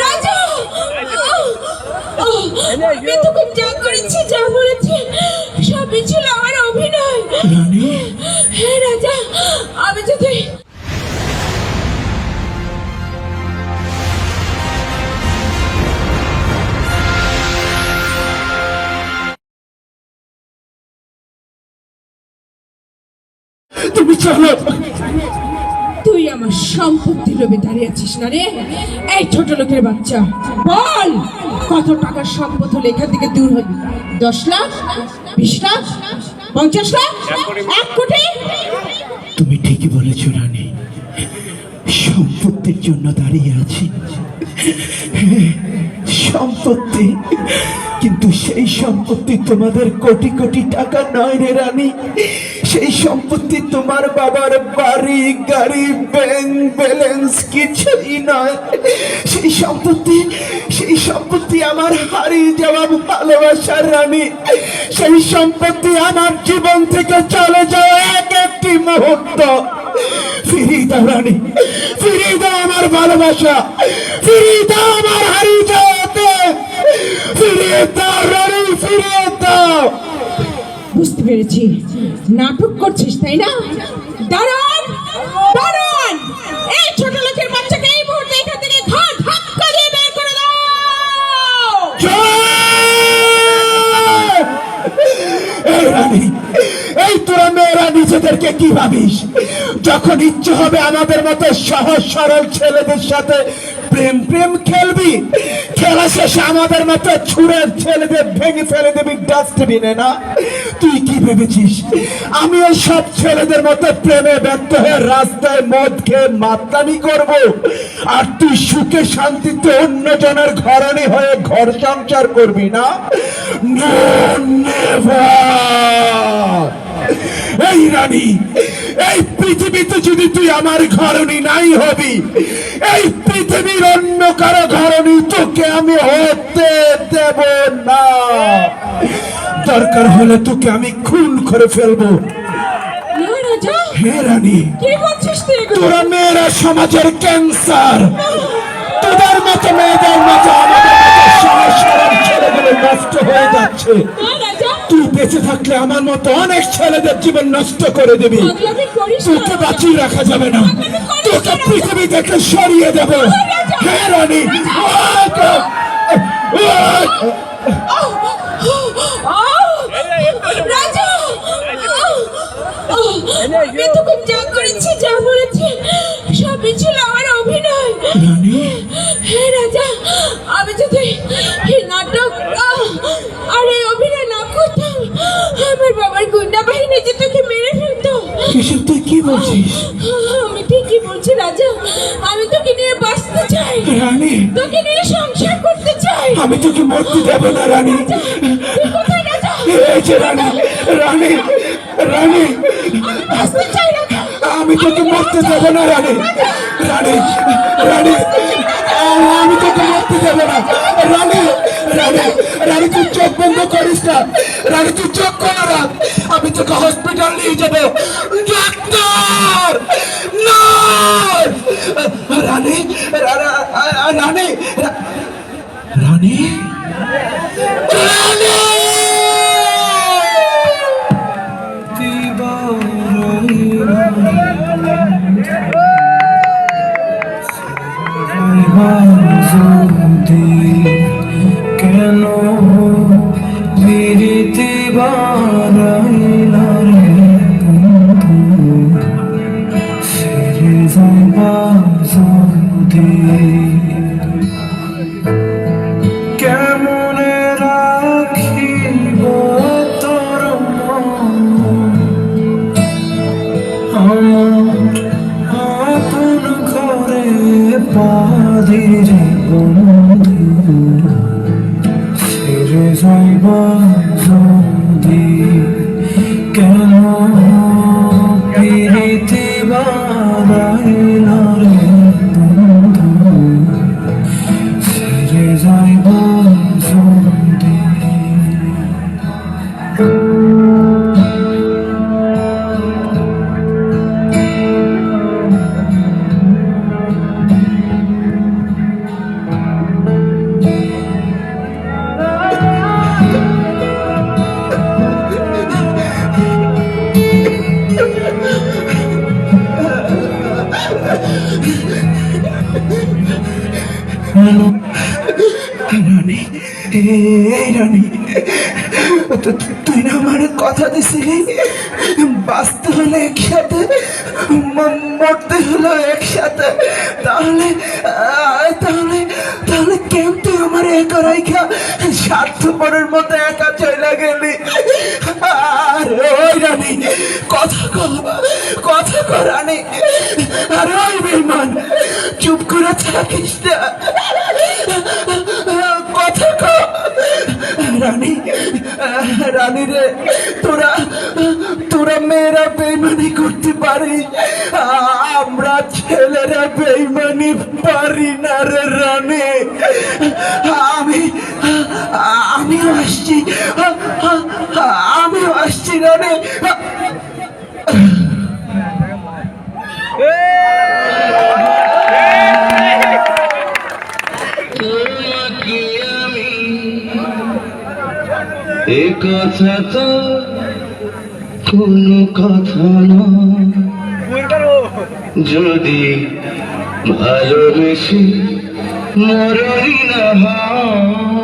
রাজা! এতক্ষণ যা করেছি যা বলেছি সবই ছিল আমার অভিনয়। হ্যাঁ রাজা আমি যদি তুমি চলো তুই আমার সম্পত্তির লোভে দাঁড়িয়ে আছিস না রে? এই ছোট লোকের বাচ্চা, বল, কত টাকার সম্পদ হলে এখান থেকে দূর হবি? দশ লাখ? বিশ লাখ? পঞ্চাশ লাখ? এক কোটি? তুমি ঠিকই বলেছ, রানী। সম্পত্তির জন্য দাঁড়িয়ে আছি। সম্পত্তি কিন্তু সেই সম্পত্তি তোমাদের কোটি কোটি টাকা নয় রে রানী। সেই সম্পত্তি তোমার বাবার বাড়ি, গাড়ি ব্যাংক ব্যালেন্স কিছুই নয় সেই সম্পত্তি সেই সম্পত্তি আমার হারিয়ে যাওয়া ভালোবাসার রানী। সেই সম্পত্তি আমার জীবন থেকে চলে যাওয়া এক একটি মুহূর্ত। ফিরিয়ে দাও রানী, ফিরিয়ে দাও আমার ভালোবাসা, ফিরিয়ে দাও আমার হারিয়ে যাওয়াতে ফিরিয়ে দাও রানী ফিরিয়ে দাও। বুঝতে পেরেছি। নাটক করছিস তাই না? দাঁড়ান দাঁড়ান এই ছোট লোকের বাচ্চাকে এই মুহূর্তে এখান থেকে ঘর ধাক্কা দিয়ে বের করে দাও। এই রানী এই তোরা মেয়েরা নিজেদেরকে কি ভাবিস? যখন ইচ্ছে হবে আমাদের মতো সহজ সরল ছেলেদের সাথে প্রেম প্রেম খেলবি। খেলা শেষে আমাদের মতো ছুঁড়ের ছেলেদের ভেঙে ফেলে দিবি ডাস্টবিনে, না? তুই কি ভেবেছিস? আমি ওই সব ছেলেদের মতো প্রেমে ব্যর্থ হয়ে রাস্তায় মদ খেয়ে মাতলামি করব। আর তুই সুখে শান্তিতে অন্যজনের ঘরানি হয়ে ঘর সংসার করবি, না? Never! এই রানী এই পৃথিবীতে যদি তুই আমার ঘরণী নাই হবি এই পৃথিবীর অন্য কারও ঘরণী তোকে আমি হতে দেব না। দরকার হলে তোকে আমি খুন করে ফেলব। না হে রানী? তোরা মেয়েরা সমাজের ক্যান্সার। তোদের মতো মেয়েদের মতো আমাদের নষ্ট হয়ে যাচ্ছে। তুই বেঁচে থাকলে আমার মতো অনেক ছেলেদের জীবন নষ্ট করে দিবি। তোকে বাঁচিয়ে রাখা যাবে না। তোকে পৃথিবী থেকে সরিয়ে দেব। হে রানী আহ! রাজা আহ! যা করেছি যা বলেছি সবই ছিল আমার অভিনয় রানী হ্যাঁ রাজা আমি যদি এই নাটক আহ, আর এই অভিনয় না করতাম আমার বাবার গুন্ডা বাহিনী যে তোকে মেরে ফেলতো। কিসব তুই কি বলছিস? আমি ঠিকই বলছি রাজা। আমি তোকে নিয়ে বাঁচতে চাই। রানী। তোকে নিয়ে সংসার করতে চাই। আমি তোকে মরতে দেব না রানী। তুই কোথায় রাজা এই যে রানী রানী রানী। বাঁচতে চাই রাজা। আমি তোকে মরতে দেব না রানী। রানী রানী। আমি তোকে মরতে দেব না রানী। রানী রানী তুই চোখ বন্ধ করিস না। রানী তুই চোখ খোলা রাখ। আমি তোকে হসপিটাল নিয়ে যাব। ডাক্তার! রানী রানী রানী রানী। কেন কেমনে রাখিব তোর আপন ঘরে পাদিরে বন্ধু ছেড়ে যাইবা যদি তুই না আমার কথা দিছিলি? বাঁচতে হলে একসাথে মরতে হলো একসাথে। তাহলে তাহলে তাহলে কেন তুই আমার একা রাইখা? স্বার্থপরের মতো একা চলে গেলি। আর ওই রানী, কথা কথা কর রানী। আর ওই বেমান চুপ করে থাকিস না। কথা রানী। রানী রে তোরা তোরা মেয়েরা বেইমানি করতে পারি। আমরা ছেলেরা বেইমানি পারি না রে রানী। আমি, আমিও আসছি। আমিও আসছি রানী। এ কথা তো কোনো কথা না যদি ভালোবেসে মরই না হয়।